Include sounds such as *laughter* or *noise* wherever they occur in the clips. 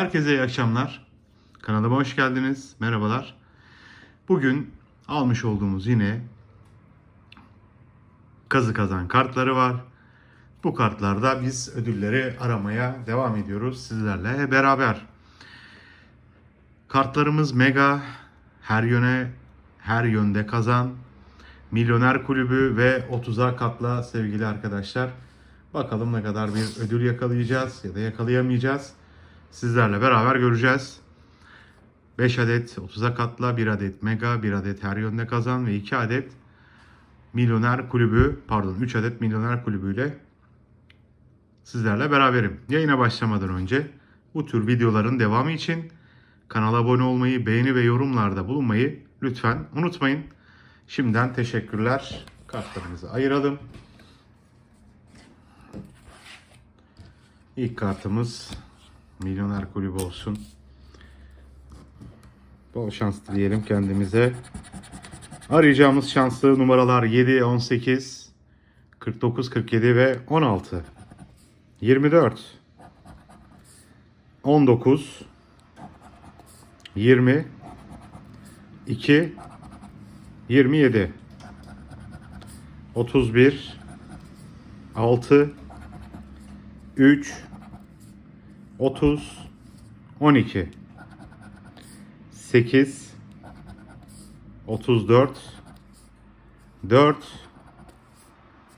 Herkese iyi akşamlar. Kanalıma hoş geldiniz. Merhabalar. Bugün almış olduğumuz yine kazı kazan kartları var. Bu kartlarda biz ödülleri aramaya devam ediyoruz sizlerle beraber. Kartlarımız mega, her yöne, her yönde kazan, milyoner kulübü ve 30'a katla sevgili arkadaşlar. Bakalım ne kadar bir ödül yakalayacağız ya da yakalayamayacağız. Sizlerle beraber göreceğiz. 5 adet 30'a katla, 1 adet mega, 1 adet her yönde kazan ve 2 adet milyoner kulübü, pardon 3 adet milyoner kulübüyle sizlerle beraberim. Yayına başlamadan önce bu tür videoların devamı için kanala abone olmayı, beğeni ve yorumlarda bulunmayı lütfen unutmayın. Şimdiden teşekkürler. Kartlarımızı ayıralım. İlk kartımız Milyoner Kulübü olsun. Bol şans dileyelim kendimize. Arayacağımız şanslı numaralar 7, 18, 49, 47 ve 16. 24, 19, 20, 2, 27, 31, 6, 3, 30, 12, 8, 34, 4,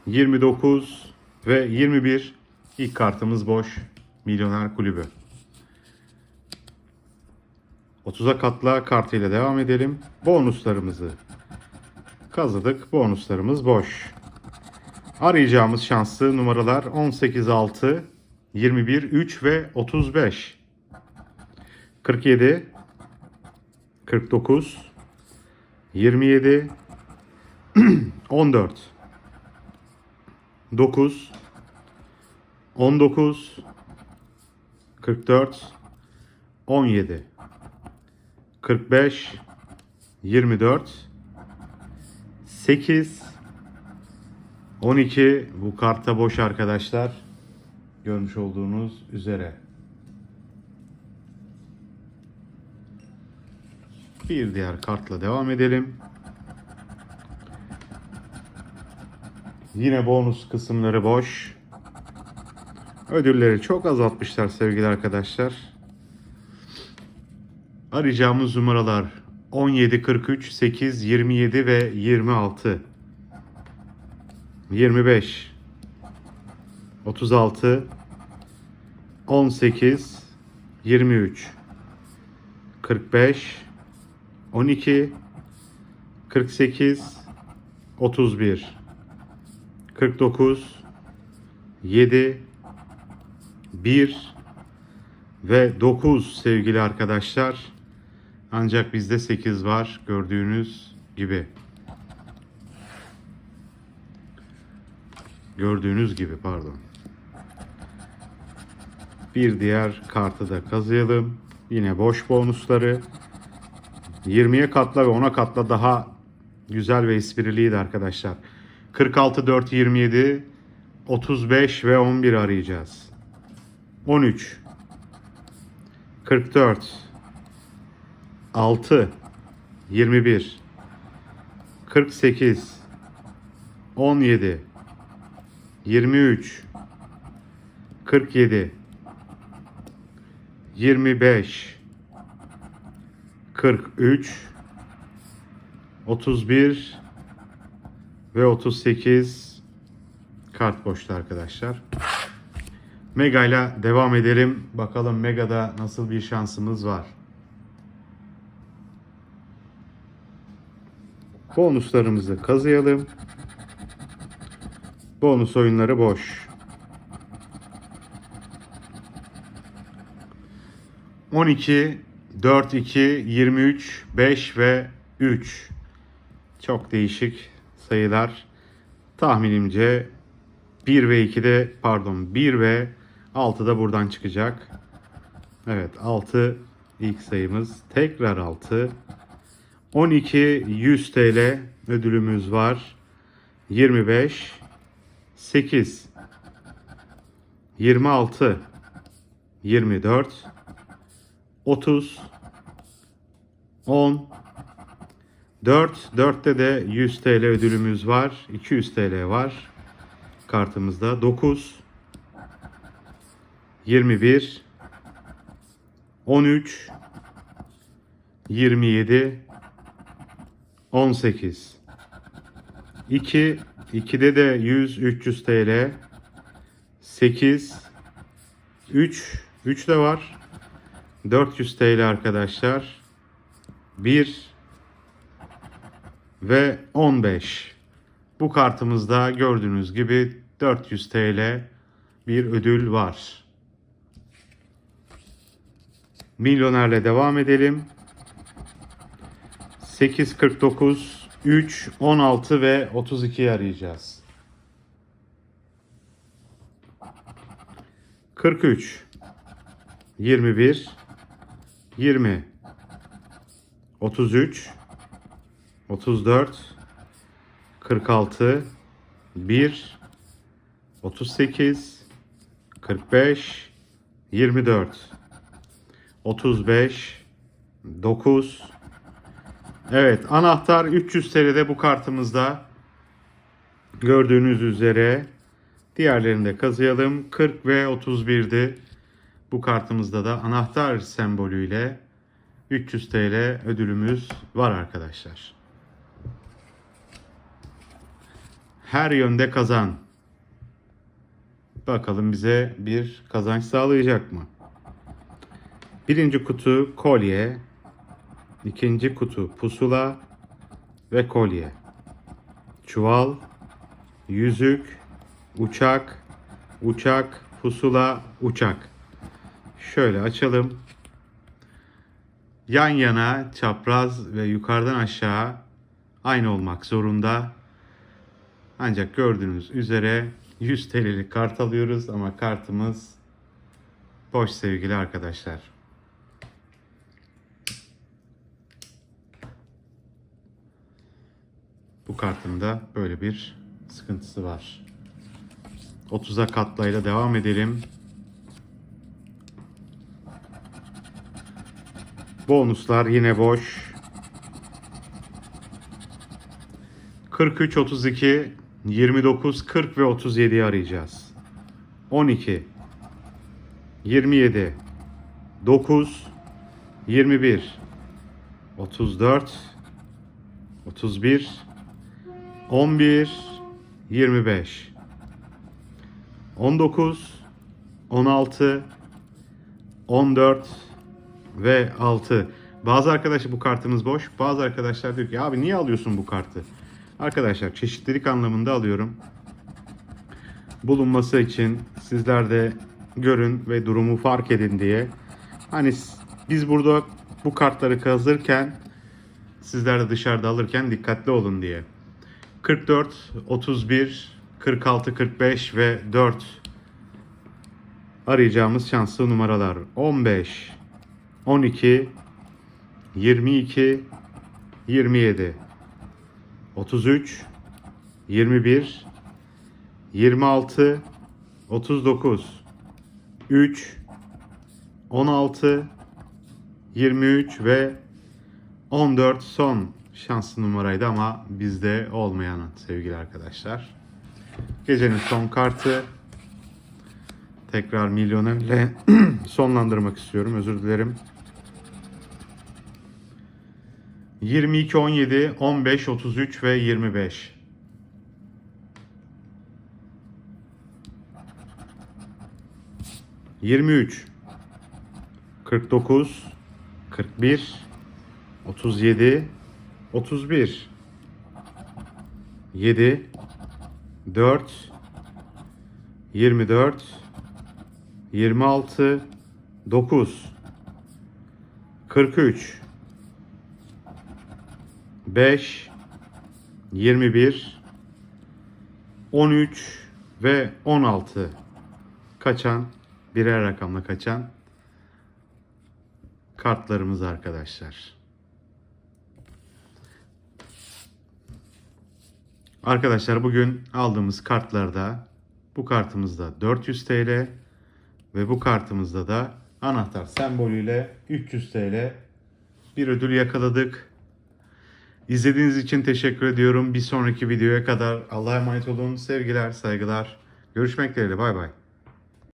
29 ve 21 ilk kartımız boş. Milyoner Kulübü. 30'a katla kartıyla devam edelim. Bonuslarımızı kazıdık. Bonuslarımız boş. Arayacağımız şanslı numaralar 18 6, 21 3 ve 35. 47 49 27 14 9 19 44 17 45 24 8 12 bu kartta boş arkadaşlar. Görmüş olduğunuz üzere. Bir diğer kartla devam edelim. Yine bonus kısımları boş. Ödülleri çok azaltmışlar sevgili arkadaşlar. Arayacağımız numaralar 17, 43, 8, 27 ve 26. 25 36 18 23 45 12 48 31 49 7 1 ve 9 sevgili arkadaşlar. Ancak bizde 8 var gördüğünüz gibi. Gördüğünüz gibi pardon. Bir diğer kartı da kazıyalım. Yine boş bonusları. 20'ye katla ve 10'a katla daha güzel ve espriliydi arkadaşlar. 46, 4, 27, 35 ve 11 arayacağız. 13, 44, 6, 21, 48, 17, 23 47 25 43 31 ve 38 kart boştu arkadaşlar. Mega ile devam edelim. Bakalım Mega'da nasıl bir şansımız var. Bonuslarımızı kazıyalım. Bonus oyunları boş. 12, 4, 2, 23, 5 ve 3. Çok değişik sayılar. Tahminimce 1 ve 2'de pardon 1 ve 6 da buradan çıkacak. Evet 6 ilk sayımız. Tekrar 6. 12 100 TL ödülümüz var. 25 8 26 24 30 10 4 4'te de 100 TL ödülümüz var. 200 TL var kartımızda. 9 21 13 27 18 2 2'de de 100 300 TL 8 3 3 de var 400 TL arkadaşlar 1 ve 15 bu kartımızda gördüğünüz gibi 400 TL bir ödül var. Milyonerle devam edelim. 8, 49, 3, 16 ve 32'yi arayacağız. 43, 21, 20, 33, 34, 46, 1, 38, 45, 24, 35, 9. Evet anahtar 300 TL'de bu kartımızda. Gördüğünüz üzere diğerlerini de kazıyalım. 40 ve 31'di. Bu kartımızda da anahtar sembolüyle 300 TL ödülümüz var arkadaşlar. Her yönde kazan. Bakalım bize bir kazanç sağlayacak mı? Birinci kutu kolye, ikinci kutu pusula ve kolye. Çuval, yüzük, uçak, uçak, pusula, uçak. Şöyle açalım. Yan yana, çapraz ve yukarıdan aşağı aynı olmak zorunda. Ancak gördüğünüz üzere 100 TL'lik kart alıyoruz ama kartımız boş sevgili arkadaşlar. Bu kartın da böyle bir sıkıntısı var. 30'a katlayla devam edelim. Bonuslar yine boş. 43, 32, 29, 40 ve 37'yi arayacağız. 12, 27, 9, 21, 34, 31, 11, 25, 19, 16, 14 ve 6. Bazı arkadaşlar bu kartımız boş. Bazı arkadaşlar diyor ki abi niye alıyorsun bu kartı? Arkadaşlar çeşitlilik anlamında alıyorum. Bulunması için sizler de görün ve durumu fark edin diye. Hani biz burada bu kartları kazırken sizler de dışarıda alırken dikkatli olun diye. 44, 31, 46, 45 ve 4 arayacağımız şanslı numaralar. 15, 12, 22, 27, 33, 21, 26, 39, 3, 16, 23 ve 14 son şanslı numaraydı ama bizde olmayan sevgili arkadaşlar. Gecenin son kartı tekrar milyonerle *clears throat* sonlandırmak istiyorum. Özür dilerim. 22, 17, 15, 33 ve 25. Yirmi üç, kırk dokuz, kırk bir, otuz yedi, otuz bir, yedi, dört, yirmi dört, yirmi altı, dokuz, kırk üç, 5, 21, 13 ve 16 kaçan birer rakamla kaçan kartlarımız arkadaşlar. Arkadaşlar bugün aldığımız kartlarda bu kartımızda 400 TL ve bu kartımızda da anahtar sembolüyle 300 TL bir ödül yakaladık. İzlediğiniz için teşekkür ediyorum. Bir sonraki videoya kadar Allah'a emanet olun. Sevgiler, saygılar. Görüşmek dileğiyle. Bay bay.